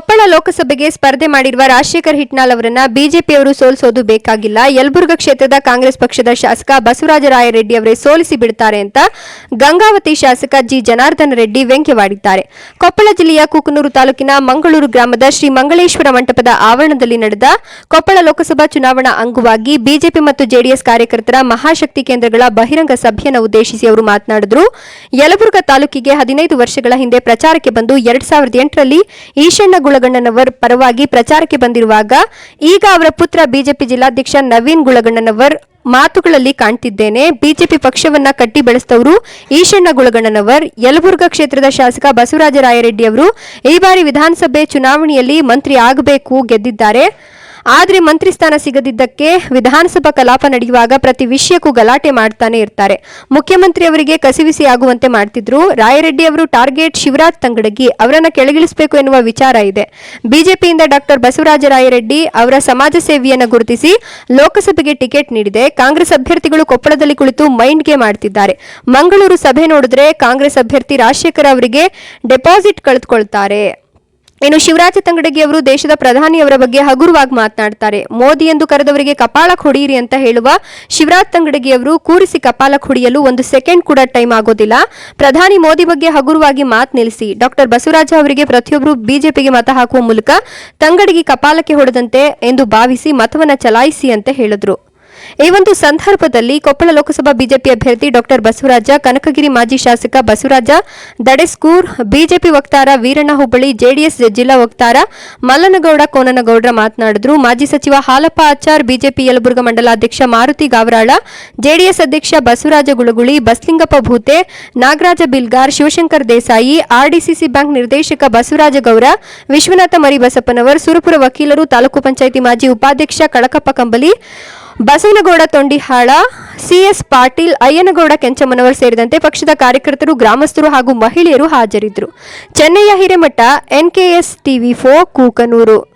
ಕೊಪ್ಪಳ ಲೋಕಸಭೆಗೆ ಸ್ಪರ್ಧೆ ಮಾಡಿರುವ ರಾಜಶೇಖರ್ ಹಿಟ್ನಾಳ್ ಅವರನ್ನ ಬಿಜೆಪಿಯವರು ಸೋಲಿಸೋದು ಬೇಕಾಗಿಲ್ಲ. ಯಲಬುರ್ಗ ಕ್ಷೇತ್ರದ ಕಾಂಗ್ರೆಸ್ ಪಕ್ಷದ ಶಾಸಕ ಬಸವರಾಜ ರಾಯರೆಡ್ಡಿ ಅವರೇ ಸೋಲಿಸಿ ಬಿಡ್ತಾರೆ ಅಂತ ಗಂಗಾವತಿ ಶಾಸಕ ಜಿ. ಜನಾರ್ದನ ರೆಡ್ಡಿ ವ್ಯಂಗ್ಯವಾಡಿದ್ದಾರೆ ಕೊಪ್ಪಳ ಜಿಲ್ಲೆಯ ಕುಕನೂರು ತಾಲೂಕಿನ ಮಂಗಳೂರು ಗ್ರಾಮದ ಶ್ರೀ ಮಂಗಳೇಶ್ವರ ಮಂಟಪದ ಆವರಣದಲ್ಲಿ ನಡೆದ ಕೊಪ್ಪಳ ಲೋಕಸಭಾ ಚುನಾವಣಾ ಅಂಗವಾಗಿ ಬಿಜೆಪಿ ಮತ್ತು ಜೆಡಿಎಸ್ ಕಾರ್ಯಕರ್ತರ ಮಹಾಶಕ್ತಿ ಕೇಂದ್ರಗಳ ಬಹಿರಂಗ ಸಭೆಯನ್ನು ಉದ್ದೇಶಿಸಿ ಅವರು ಮಾತನಾಡಿದರು. ಯಲಬುರ್ಗ ತಾಲೂಕಿಗೆ ಹದಿನೈದು ವರ್ಷಗಳ ಹಿಂದೆ ಪ್ರಚಾರಕ್ಕೆ ಬಂದು ಎರಡ್ ಸಾವಿರದ ಎಂಟರಲ್ಲಿ ಈಶಣ್ಣ ಗುಳಗಣ್ಣನವರ್ ಪರವಾಗಿ ಪ್ರಚಾರಕ್ಕೆ ಬಂದಿರುವಾಗ ಈಗ ಅವರ ಪುತ್ರ ಬಿಜೆಪಿ ಜಿಲ್ಲಾಧ್ಯಕ್ಷ ನವೀನ್ ಗುಳಗಣ್ಣನವರ್ ಮಾತುಗಳಲ್ಲಿ ಕಾಣ್ತಿದ್ದೇನೆ. ಬಿಜೆಪಿ ಪಕ್ಷವನ್ನ ಕಟ್ಟಿ ಬೆಳೆಸಿದವರು ಈಶಣ್ಣ ಗುಳಗಣ್ಣನವರ್, ಯಲಬುರ್ಗಾ ಕ್ಷೇತ್ರದ ಶಾಸಕ ಬಸವರಾಜ ರಾಯರೆಡ್ಡಿ ಅವರು ಈ ಬಾರಿ ವಿಧಾನಸಭೆ ಚುನಾವಣೆಯಲ್ಲಿ ಮಂತ್ರಿ ಆಗಬೇಕು ಗೆದ್ದಿದ್ದಾರೆ. ಆದ್ರೆ ಮಂತ್ರಿ ಸ್ಥಾನ ಸಿಗದಿದ್ದಕ್ಕೆ ವಿಧಾನಸಭಾ ಕಲಾಪ ನಡೆಯುವಾಗ ಪ್ರತಿ ವಿಷಯಕ್ಕೂ ಗಲಾಟೆ ಮಾಡ್ತಾನೆ ಇರ್ತಾರೆ. ಮುಖ್ಯಮಂತ್ರಿ ಅವರಿಗೆ ಕಸಿವಿಸಿ ಆಗುವಂತೆ ಮಾಡ್ತಿದ್ರು. ರಾಯರೆಡ್ಡಿ ಅವರು ಟಾರ್ಗೆಟ್ ಶಿವರಾಜ್ ತಂಗಡಗಿ ಅವರನ್ನ ಕೆಳಗಿಳಿಸಬೇಕು ಎನ್ನುವ ವಿಚಾರ ಇದೆ. ಬಿಜೆಪಿಯಿಂದ ಡಾಕ್ಟರ್ ಬಸವರಾಜ ರಾಯರೆಡ್ಡಿ ಅವರ ಸಮಾಜ ಸೇವೆಯನ್ನು ಗುರುತಿಸಿ ಲೋಕಸಭೆಗೆ ಟಿಕೆಟ್ ನೀಡಿದೆ. ಕಾಂಗ್ರೆಸ್ ಅಭ್ಯರ್ಥಿಗಳು ಕೊಪ್ಪಳದಲ್ಲಿ ಕುಳಿತು ಮೈಂಡ್ಗೆ ಮಾಡ್ತಿದ್ದಾರೆ ಮಂಗಳೂರು ಸಭೆ ನೋಡಿದ್ರೆ ಕಾಂಗ್ರೆಸ್ ಅಭ್ಯರ್ಥಿ ರಾಜಶೇಖರ್ ಅವರಿಗೆ ಡೆಪಾಸಿಟ್ ಕಳೆದುಕೊಳ್ತಾರೆ. ಇನ್ನು ಶಿವರಾಜ ತಂಗಡಗಿ ಅವರು ದೇಶದ ಪ್ರಧಾನಿಯವರ ಬಗ್ಗೆ ಹಗುರವಾಗಿ ಮಾತನಾಡ್ತಾರೆ. ಮೋದಿ ಎಂದು ಕರೆದವರಿಗೆ ಕಪಾಳ ಹೊಡೆಯಿರಿ ಅಂತ ಹೇಳುವ ಶಿವರಾಜ್ ತಂಗಡಗಿ ಅವರು ಕೂರಿಸಿ ಕಪಾಲ ಹೊಡೆಯಲು ಒಂದು ಸೆಕೆಂಡ್ ಕೂಡ ಟೈಮ್ ಆಗೋದಿಲ್ಲ. ಪ್ರಧಾನಿ ಮೋದಿ ಬಗ್ಗೆ ಹಗುರವಾಗಿ ಮಾತು ನಿಲ್ಲಿಸಿ. ಡಾಕ್ಟರ್ ಬಸವರಾಜ ಅವರಿಗೆ ಪ್ರತಿಯೊಬ್ಬರು ಬಿಜೆಪಿಗೆ ಮತ ಹಾಕುವ ಮೂಲಕ ತಂಗಡಗಿ ಕಪಾಲಕ್ಕೆ ಹೊಡೆದಂತೆ ಎಂದು ಭಾವಿಸಿ ಮತವನ್ನ ಚಲಾಯಿಸಿ ಅಂತ ಹೇಳಿದ್ರು. ಈ ಒಂದು ಸಂದರ್ಭದಲ್ಲಿ ಕೊಪ್ಪಳ ಲೋಕಸಭಾ ಬಿಜೆಪಿ ಅಭ್ಯರ್ಥಿ ಡಾಕ್ಟರ್ ಬಸವರಾಜ, ಕನಕಗಿರಿ ಮಾಜಿ ಶಾಸಕ ಬಸವರಾಜ, ದಡೆಸ್ಕೂರ್ ಬಿಜೆಪಿ ವಕ್ತಾರ ವೀರಣ್ಣ ಹುಬ್ಬಳ್ಳಿ, ಜೆಡಿಎಸ್ ಜಿಲ್ಲಾ ವಕ್ತಾರ ಮಲ್ಲನಗೌಡ, ಕೋನನಗೌಡ್ರ ಮಾತನಾಡಿದ್ರು. ಮಾಜಿ ಸಚಿವ ಹಾಲಪ್ಪ ಆಚಾರ್, ಬಿಜೆಪಿ ಯಲಬುರ್ಗಾ ಮಂಡಲಾಧ್ಯಕ್ಷ ಮಾರುತಿ ಗಾವರಾಳ, ಜೆಡಿಎಸ್ ಅಧ್ಯಕ್ಷ ಬಸವರಾಜ ಗುಳಗುಳಿ, ಬಸ್ಲಿಂಗಪ್ಪ ಭೂತೆ, ನಾಗರಾಜ ಬಿಲ್ಗಾರ್, ಶಿವಶಂಕರ್ ದೇಸಾಯಿ, ಆರ್ಡಿಸಿಸಿ ಬ್ಯಾಂಕ್ ನಿರ್ದೇಶಕ ಬಸವರಾಜ ಗೌರ, ವಿಶ್ವನಾಥ ಮರಿಬಸಪ್ಪನವರ್, ಸುರಪುರ ವಕೀಲರು, ತಾಲೂಕು ಪಂಚಾಯಿತಿ ಮಾಜಿ ಉಪಾಧ್ಯಕ್ಷ ಕಳಕಪ್ಪ ಕಂಬಲಿ ಬಸವನಗೌಡ ತೊಂಡಿಹಾಳ ಸಿಎಸ್ ಪಾಟೀಲ್, ಅಯ್ಯನಗೌಡ ಕೆಂಚಮ್ಮನವರ್ ಸೇರಿದಂತೆ ಪಕ್ಷದ ಕಾರ್ಯಕರ್ತರು, ಗ್ರಾಮಸ್ಥರು ಹಾಗೂ ಮಹಿಳೆಯರು ಹಾಜರಿದ್ದರು. ಚೆನ್ನಯ್ಯ ಹಿರೇಮಠ ಎನ್ಕೆಎಸ್ ಟಿವಿ ಫೋ ಕೂಕನೂರು.